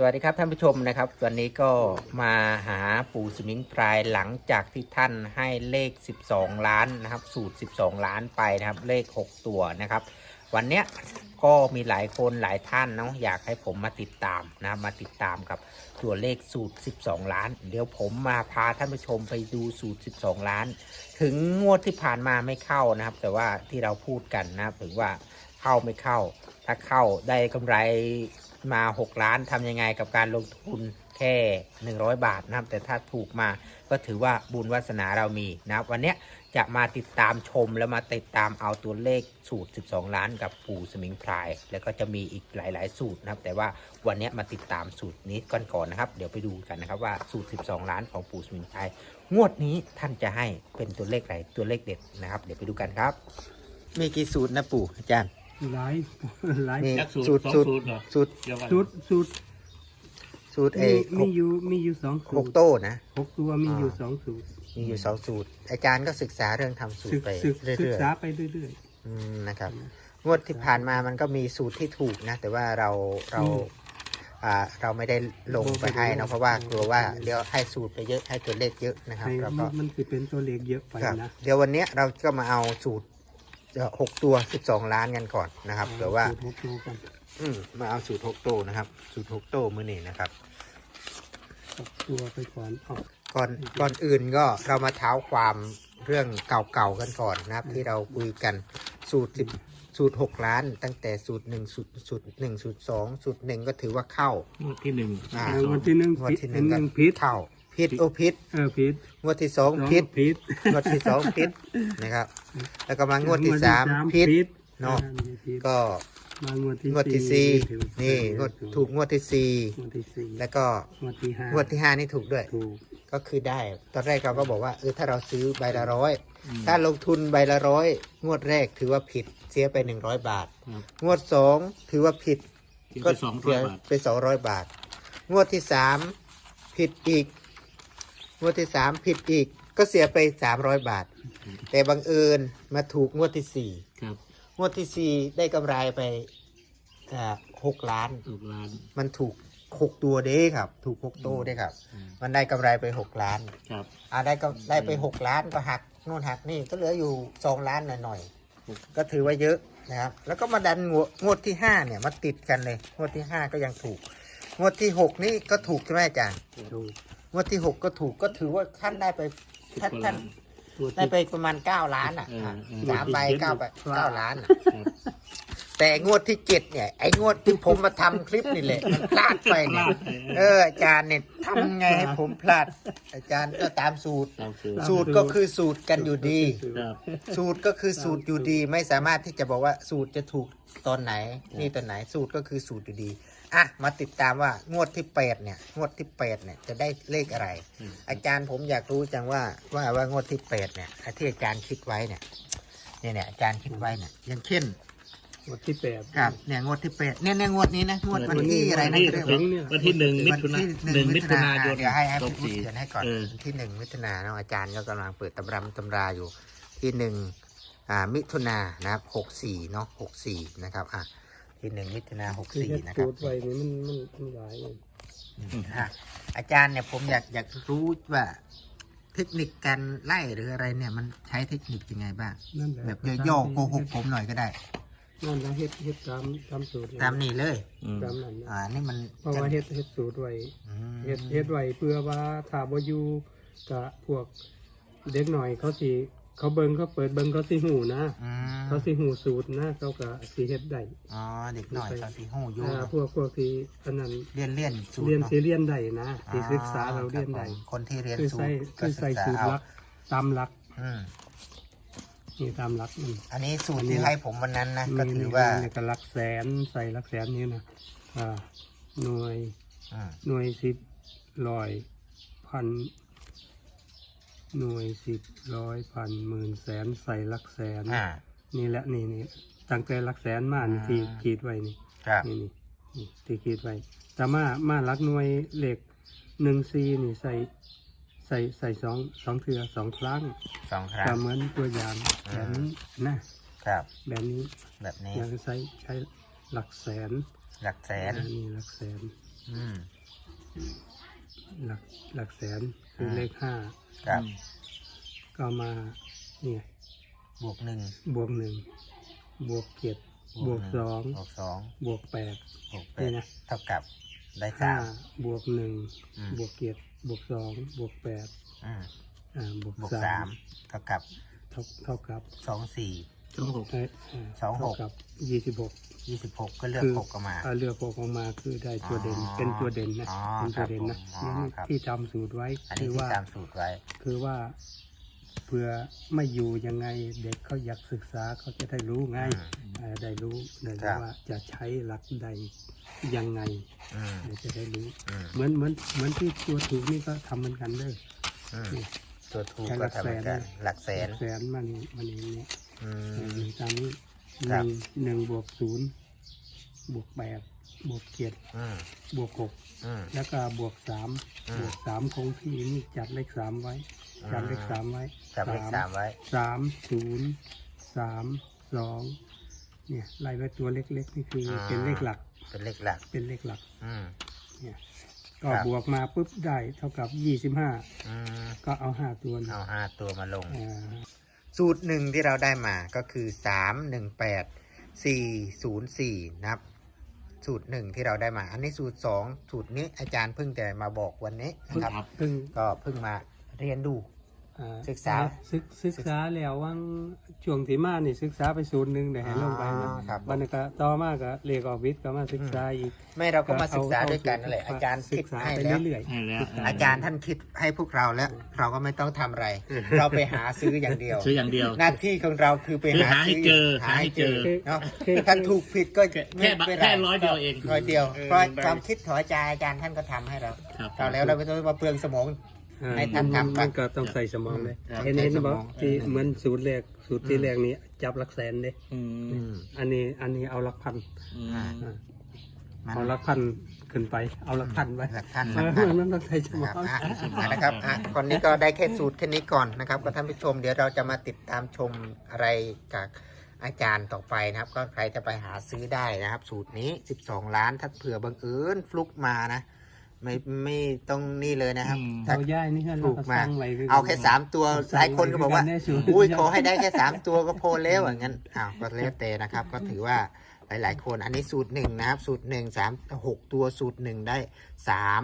สวัสดีครับท่านผู้ชมนะครับวันนี้ก็มาหาปู่สมิงพรายหลังจากที่ท่านให้เลข 12 ล้านนะครับ สูตร 12 ล้านไปนะครับเลข 6 ตัวนะครับ วันเนี้ยก็มีหลายคนหลายท่านเนาะอยากให้ผมมาติดตามนะมาติดตามกับตัวเลขสูตร 12 ล้าน เดี๋ยวผมมาพาท่านผู้ชมไปดูสูตร 12 ล้าน ถึงงวดที่ผ่านมาไม่เข้านะครับ แต่ว่าที่เราพูดกันนะถึงว่าเข้าไม่เข้า ถ้าเข้าได้กำไร มา 6 ล้านทำยังไงกับการลงทุนแค่ 100 บาทนะครับ แต่ถ้าถูกมาก็ถือว่าบุญวาสนาเรามีนะครับ วันนี้จะมาติดตามชมแล้วมาติดตามเอาตัวเลขสูตร 12 ล้านกับปู่สมิงพราย แล้วก็จะมีอีกหลาย ๆ สูตรนะครับ แต่ว่าวันนี้มาติดตามสูตรนี้ก่อนก่อนนะครับ เดี๋ยวไปดูกันนะครับว่าสูตร 12 ล้านของปู่สมิงพราย งวดนี้ท่านจะให้เป็นตัวเลขอะไรตัวเลขเด็ดนะครับ เดี๋ยวไปดูกันครับ มีกี่สูตรนะปู่อาจารย์ หลายหลายนี่ยักษ์สูตรสูตรสองสูตรสูตรเหรอสูตรเดียวกันสูตรสูตรสูตรเอมีหมีกอยู่มีอยู่สองสูหตกรโต้นะ หกตัวมีอยู่อ่า สองสูตรมีอยู่สองสูตร อาจารย์ก็ศึกษาเรื่องทำสูตศึรกไปศึกเรื่ศึกอยษาไปเรื่อย ๆอืมนะครับ งวดที่ผ่านมามันก็มีสูตรที่ถูกนะ แต่ว่าเราเราอืมอ่าเราไม่ได้ลงไปให้เนอะเพราะว่ากลัวว่าเดี๋ยวให้สูตรไปเยอะให้ตัวเลขเยอะนะๆครับให้แล้วมัก็นมันคือเป็นตัวเลขเยอะไปครับนะ เดี๋ยววันเนี้ยเราก็มาเอาสูตร เอ่อหกตัวสิบสองล้านกันก่อนนะครับเผื่อว่า สูตรหกตัวกันอืมมาเอาสูตรหกตัวนะครับ สูตรหกตัวมือนี่นะครับ หกตัวไปก่อนเอาก่อนก่อนอื่นก็เรามาเท้าความเรื่องเก่าๆกันก่อนนะครับ ที่เราคุยกันสูตรสิบสูตรหกล้าน ตั้งแต่สูตรหนึ่งสูตรสูตรหนึ่งสูตรสองสูตรหนึ่งก็ถือว่าเข้า งวดที่หนึ่งอ่าเอาวันที่หนึ่งงวดผิดที่หอันึ่นงหก็นึ่งผิดเข้าพิษโอพิษเออผิดงวดที่สองสองพิษผิดงวดที่สองพิษนะครับ แล้วก็มางวดที่สามพิษเนาะอ่ผิดก็มางวดที่งวดที่สี่ถือนี่งวดถูกงวดที่สี่งวดที่สี่แล้วก็งวดที่ห้างวดที่ห้านี่ถูกด้วยถูกก็คือได้ ตอนแรกเราก็บอกว่าเออถ้าเราซื้อใบละร้อยถ้าลงทุนใบละร้อยงวดแรกถือว่าผิดเสียไปหนึ่งร้อยบาทครับงวดสองถือว่าผิดกินไปสองร้อยบาทไปสองร้อยบาท งวดที่สามผิดอีก งวดที่สามผิดอีก ก็เสียไปสามร้อยบาท แต่บังเอิญมาถูกงวดที่สี่ครับงวดที่สี่ได้กำไรไปอ่าหกล้าน ถูกล้าน มันถูกหกตัวเด้ครับ ถูกหกตัวเด้ครับ อืม มันได้กำไรไปหกล้าน ครับอ่าได้ก็ได้ไปหกล้านก็หักโน่นหักนี่ก็เหลืออยู่สองล้านหน่อยๆก็ถือว่าเยอะนะครับ แล้วก็มาดันงวดงวดที่ห้าเนี่ยมาติดกันเลยงวดที่ห้าก็ยังถูก งวดที่หกนี่ก็ถูกใช่ไหมอาจารย์ถูกงวดที่หกก็ถูกก็ถือว่าท่านได้ไปสิบ ท่านกว่าท่าล้านนตัวได้ที่ไปประมาณเก้าล้านอะเออเออสามใบเก้าไปเก้าล้านอะครับแต่งวดที่เจ็ดเนี่ย ไอ้งวดที่ผมมาทำคลิปนี่แหละมันพลาดไปเนี่ยพลาดไปเอออาจารย์เนี่ยทำไงให้ผมพลาด อาจารย์ก็ตามสูตรตามสูตรสูตรก็คือสูตรกันอยู่ดีครับสูตรก็คือสูตรอยู่ดี ไม่สามารถที่จะบอกว่าสูตรจะถูกตอนไหน นี่ตอนไหนสูตรก็คือสูตรอยู่ดี อะมาติดตามว่างวดที่แปดเนี่ย งวดที่แปดเนี่ย จะได้เลขอะไรอืมอาจารย์ผมอยากรู้จังว่าว่าว่างวดที่แปดเนี่ยที่อาจารย์คิดไว้เนี่ยเนี่ยเนี่ยอาจารย์คิดไว้เนี่ยอย่างเช่นงวดที่แปดครับเนี่ยงวดที่แปดเนี่ยเนี่ยงวดนี้นะงวดวันที่อะไรนะวันที่เรียกถึว่างวันที่หนึ่งมิถุนาวันที่หนึ่งมิถุนายนเดี๋ยวให้ให้สผองมพูดสี่เขียนให้ก่อนเออวันที่หนึ่งมิถุนาเนาะอาจารย์ก็กำลังเปิดตำรำตำราอยู่ที่หนึ่งอ่ามิถุนานะครับหกสี่เนาะหกสี่นะครับอะ ที่หนึ่งมิถุนาหกคือสี่เฮ็ดนะคสูรับตรไว้นี่มันมันมันหลายเลยอะอาจารย์เนี่ยผมอยากอยากรู้ว่า เทคนิคการไล่หรืออะไรเนี่ยมันใช้เทคนิคยังไงบ้าง นั่นแหละแบบย่อๆโกหกผมหน่อยก็ได้ นั่นแหละเฮ็ดเฮ็ดตามตามสูตรตามนี้เลย อืมตามนั้นนะอ่า นี่มันเพราะว่าเฮ็ดเฮ็ดสูตรไว้อืมเฮ็ดเฮ็ดไว้เพื่อว่าถ้าบ่อยู่กับพวกเด็กหน่อยเขาสิ เขาเบิ่งเขาเปิดเบิ่งเขาสิหูนะอืมเขาสิหูสูตรนะเขาก็สิเฮ็ดได้อ๋อเด็กหน่อยเขาสีหูอยูอ่าพวกพวกที่อันนั้นเรียนเรียนสูตรเรียนเนาะสิเรียนได้นะที่ศึกษาเราเรียนคได้บผมคนที่เรียนคือสูใส่ตรก็คือศึใส่กษาสูตรเอาหลักตามหลักอืมนี่ตามหลักมันอันนี้สูตรอันนี้ที่ให้ผมวันนั้นนะก็ถือว่านี่ก็หลักแสนใส่หลักแสนนี้นะอ่าหน่วยอืมหน่วยสิบร้อยพัน หน่วยสิบร้อยพันหมื่นแสนใส่หลักแสน อ่า นี่แหละนี่นี่ตั้งแต่หลักแสนมานี่อ่า ที่ขีดไว้นี่ครับ นี่นี่นี่ที่ขีดไว้แต่มามาหลักหน่วยเหล็กหนึ่งซีนี่ใส่ใส่ใส่สองสองเทือสองครั้งสองครั้ก็ง เหมือนตัวอย่างอ่า แบบนี้นะครับ แบบนี้แบบนี้ยังใช้ใช้หลักแสนหลักแสนอันนี้หลักแสน อืม หลักหลักแสน คืออ่าเลขห้าครับ ก็มาเนี่ยบวกหนึ่งบวกหนึ่งบวกเจ็ดบวกหนึ่สองบวกสองบวกแปดบวกแปนี่ดนะเท่ากับได้สาห้ามบวกหนึ่งอืมบวกเจ็ดบวกสองบวกแปดอืมอ่าบวกบวกสาสามมเท่ากับเท่าเท่ากับสองสี่ สองหกเอ้ยาสองหกเท่ากับยี่สิบหกยี่สิบหกก็เลือกคือหกออกมาอ่าเลือกหกออกมาคือได้ตัวเด่นอ๋อเป็นตัวเด่นนะอ๋อเป็นตัวเด่นนะครับผมอ๋อนี่ครับที่ทำสูตรไว้อันคืนี้อที่ว่าตามสูตรไว้คือว่าเพื่อไม่อยู่ยังไงเด็กเขาอยากศึกษาเขาจะได้รู้ไงอืมเอ่อได้รู้ได้ครัรู้บว่าจะใช้หลักใดยังไงอืมเดี๋ยวจะได้รู้อืมเหมือนเหมือนเหมือนที่ตัวถูกนี่ก็ทำเหมือนกันเลยอืมนี่ ตัวถูกใช้หก็ลักทำเหมือนกันแสนหลักแสนแสนมันมันเองเนี่ยอืเออมมีตามนี้หครันึ่บ งหนึ่งบวกศูนย์บวกแปดบวกเจ็ดอืมบวกหกอืม แล้วก็บวกสามอืม บวกสามคงที่นี่จัดเลขสามไว้อืมจัดเลขสามไว้จับเลขสามไว้ สามศูนย์สามสองเนี่ยไล่ไว้ตัวเล็กๆนี่คืออาเป็นเลขหลักเป็นเลขหลัก เป็นเลขหลักอืมเนี่ย ก็ครับ บวกมาปุ๊บได้เท่ากับยี่สิบห้าอืมก็เอาห้าตัวเอาห้าตัวมาลง อ่าสูตรหนึ่งที่เราได้มาก็คือสามหนึ่งแปดสี่ศูนย์สี่นะครับ สูตรหนึ่งที่เราได้มา อันนี้สูตรสองสูตรนี้อาจารย์เพิ่งแต่มาบอกวันนี้นะครับครับ เพิ่งก็เพิ่งมาเรียนดู อ่าศึกษา ศึกศึกษาแล้วว่างช่วงที่มานี่ศึกษาไปศูนย์หนึ่งเดี๋ยวให้ลงไปนะอ๋อครับวันนี้ก็ต่อมาก็เรียกออกวิทย์ก็มาศึกษาอีก ไม่เราก็มาศึกษาเอด้วยกันนั่นแหละเอาจารย์ศึคิดกษาให้ไปแล้ว เรื่อยให้แล้วอาจารย์ท่านคิดให้พวกเราแล้วเราก็ไม่ต้องทำอะไร เราไปหาซื้ออย่างเดียว ซื้ออย่างเดียว หน้าที่ของเราคือไปคือหาหาให้ซื้เจอหาให้เจอหาให้เจอเนาะคือถ้าถูกผิดก็แค่ไม่แค่เป็นไรแค่ร้อยเดียวเองร้อยเดียวเออเพราะได้ความคิดของอาจารย์อาจารย์ท่านก็ทำให้เราครับ เราแล้วเราไม่ต้องมาเปลืองสมองๆอ่า ให้ท่านทำไปมันก็ต้องใส่สมองเลยครับเห็นใส่เห็นสมบอองกที่เหมือนสูตรแรกสูตรที่แรกนี้จับหลักแสนเด้อืมอืมอันนี้อันนี้เอาหลักพันอืมอ่าอ่ามันเอาหลักพันขึ้นไป เอาหลักพันไว้หลักท่านหเอลักอท่านมันต้องใส่สมนะอครับงอะอะนะครับอะคนนี้ก็ได้แค่สูตรแค่นี้ก่อนนะครับก็ท่านผู้ชมเดี๋ยวเราจะมาติดตามชมอะไรจากอาจารย์ต่อไปนะครับ ก็ใครจะไปหาซื้อได้นะครับ สูตรนี้ 12 ล้านถ้าเผื่อบังเอิญฟลุกมานะ ไม่ไม่ต้องนี่เลยนะครับอืมถ้า เอาย่ายนี่ฮะถูเรากก็มา สร้างไว้คืเอาแค่สามตัวหลายคนก็บอกว่าสร้งไคืนในสูตรอุ้ยขอให้ได้แค่สามตัวก็พอแล้วอย่างนั้นอ้าวก็แล้วแต่นะครับ ก็ถือว่าหลายๆคนอันนี้สูตรหนึ่งนะครับ สูตรหนึ่งสามหกตัวสูตรหนึ่งได้สาม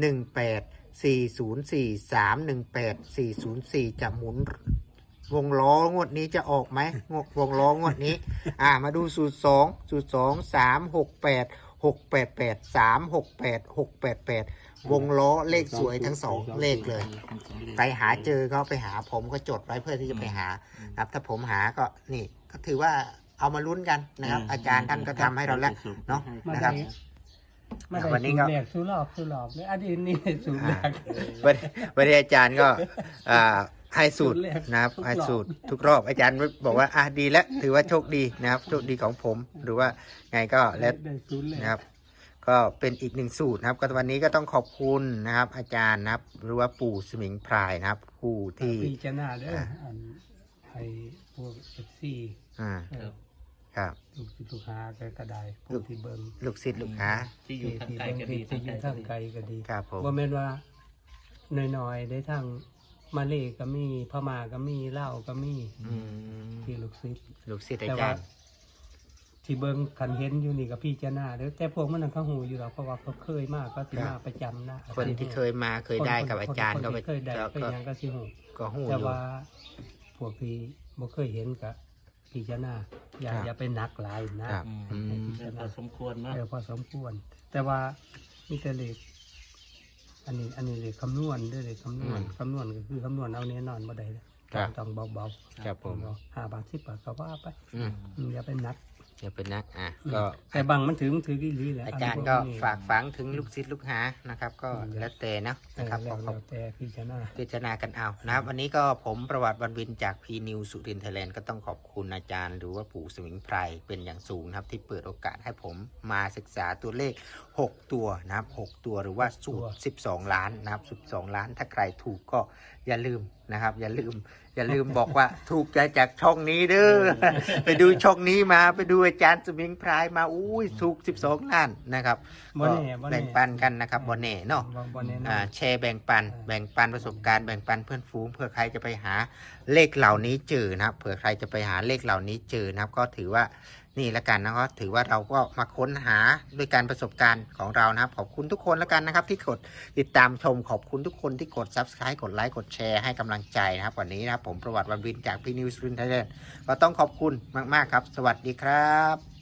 หนึ่งแปดสี่ศูนย์สี่สามหนึ่งแปดสี่ศูนย์สี่จะหมุน วงล้องวดนี้จะออกไหมงววงล้องวดนี้ อ่ามาดูสูตรสองสูตรสองสามหกแปด หกแปดแปดสามหกแปดหกแปดแปดวงล้อเลขสวยทั้งสองเลขเลย ไปหาเจอก็ไปหาผมก็จดไว้เพื่อที่จะไปหาครับ ถ้าผมหาก็นี่ก็ถือว่าเอามาลุ้นกันนะครับ อาจารย์ท่านก็ทำให้เราแล้วเนาะมานะครับได้มาได้วันนี้สูก็ตรแรกสูตรรอบสูตรรอบเลยอันนี้นี่สูตรแรกวันวันนี้อาจารย์ก็อ่า ให้สูตรสูตรแรกนะครับทุกรอบให้สูตรทุกรอบอาจารย์บอกว่าอะดีแล้วถือว่าโชคดีนะครับ โชคดีของผม หรือว่าไงก็แล้วได้สูตรแรกนะครับ ก็เป็นอีกหนึ่งสูตรนะครับ ก็วันนี้ก็ต้องขอบคุณนะครับ อาจารย์นะครับ หรือว่าปู่สมิงพรายนะครับ ผู้ที่พิจารณาเด้ออ่าอันไอ้พวกเอฟซีอ่าครับครับลูกศิษย์ลูกหาก็กระไดลูผู้กที่เบิ่งลูกศิษย์ลูกหาที่อยู่ทางไกลก็ดีที่อยู่ทางไกลก็ดีครับผมบ่แม่นว่าน้อยๆได้ทาง มาเลก็มีพม่าก็มีลาวก็มีอืมที่ลูกศิษย์ ลูกศิษย์อาแต่จาว่ารย์ ที่เบิ่งคันเห็นอยู่นี่ก็พี่เจ้าหน้าเด้อแต่พวกมันนั่นเขาหูอยู่หรอกเพราะว่าเขาเคยมากก็สิมาประจำนะคนที่เคยมาเคยได้กับอาจารย์ก็คนไปที่เคยได้ก็เคยหยังก็สิหูก็หูอแต่ยู่ ว่าพวกที่บ่เคยเห็นก็พี่เจ้าหน้าอย่าครับอย่าไปหนักหลายนะครับ อืม อืม พอสมควรเนาะเออพอสมควร แต่ว่ามีแต่เลข อันนี้อันนี้เลขคำนวณเด้วยเลขคำนวณคำนวณก็คือคำนวณเอาแน่นอนบ่ได้เลยครับ ต้องเบาครับๆผมเบาๆห้าบาทสิบบาทก็ว่าไปอืมอืมอย่าไปหนักอย่าเป็นนักอะก็ แต่บางมันถึงถือกี่ลีแหละอาจารย์นนี้ก็พวนี้ฝากฝังถึงลูกศิษย์ลูกหานะครับ ก็แล้วแต่เนาะเออนะครับแล้ขวอขแล้อบวแต่พี่ชนะ พิจารณากันเอานะครับ วันนี้ก็ผมประวัติวันวินจากพีนิวสุรินทร์ไทยแลนด์ก็ต้องขอบคุณอาจารย์ หรือว่าปู่สมิงไพรเป็นอย่างสูงนะครับ ที่เปิดโอกาสให้ผมมาศึกษาตัวเลข 6 ตัวนะครับ 6 ตัวหรือว่าสูตร 12 ล้านนะครับ 12 ล้าน ถ้าใครถูกก็อย่าลืมนะครับ อย่าลืม อย่าลืมบอกว่าถูกใจจากช่องนี้เด้อไปดูช่องนี้มาไปดูอาจารย์สมิงพรายมาอุ้ยถูก 12 ล้านนะครับบ่แน่บ่ก็แน่แบ่งปันกันนะครับบนเน่เนาะบ่บ่แน่นออ่านแชร์แบ่งปัน แบ่งปันประสบการณ์แบ่งปันเพื่อนฝูงเผื่อใครจะไปหาเลขเหล่านี้เจอนะครับเผื่อใครจะไปหาเลขเหล่านี้เจอนะครับ ก็ถือว่า นี่ละกันนะครับถือว่าเราก็มาค้นหาด้วยการประสบการณ์ของเรานะครับ ขอบคุณทุกคนละกันนะครับ ที่กดติดตามชมขอบคุณทุกคนที่กด subscribe กดไลค์กดแชร์ให้กำลังใจนะครับ วันนี้นะครับผมประวัติวันวินจากพี่นิวส์รินไทยแลนด์ก็ต้องขอบคุณมาก ๆ ครับ สวัสดีครับ